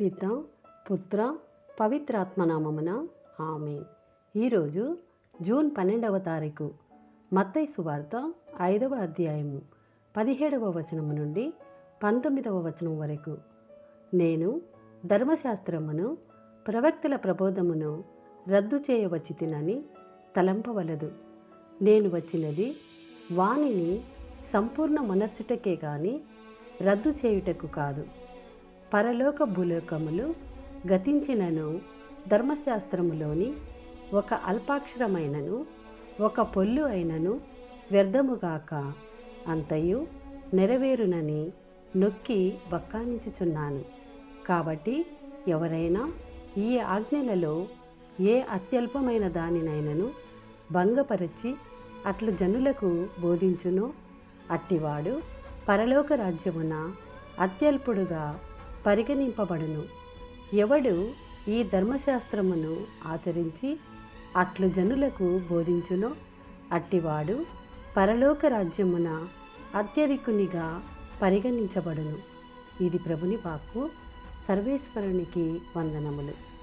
పిత పుత్ర పవిత్రాత్మనామమున ఆమె ఈరోజు జూన్ పన్నెండవ తారీఖు మత్తైసు సువార్త ఐదవ అధ్యాయము పదిహేడవ వచనము నుండి పంతొమ్మిదవ వచనం వరకు. నేను ధర్మశాస్త్రమును ప్రవక్తల ప్రబోధమును రద్దు చేయవచ్చితినని తలంపవలదు. నేను వచ్చినది వాణిని సంపూర్ణ మనర్చుటకే కానీ రద్దు చేయుటకు కాదు. పరలోక భూలోకములు గతించినను ధర్మశాస్త్రములోని ఒక అల్పాక్షరమైనను ఒక పొల్లు అయినను వ్యర్థముగాక అంతయు నెరవేరునని నొక్కి బక్కానించుచున్నాను కాబట్టి ఎవరైనా ఈ ఆజ్ఞలలో ఏ అత్యల్పమైన దానినైనను భంగపరచి అట్లు జనులకు బోధించునో అట్టివాడు పరలోక రాజ్యమున అత్యల్పుడుగా పరిగణింపబడును. ఎవడు ఈ ధర్మశాస్త్రమును ఆచరించి అట్లు జనులకు బోధించునో అట్టివాడు పరలోక రాజ్యమున అత్యధికునిగా పరిగణించబడును. ఇది ప్రభుని వాక్కు. సర్వేశ్వరునికి వందనములు.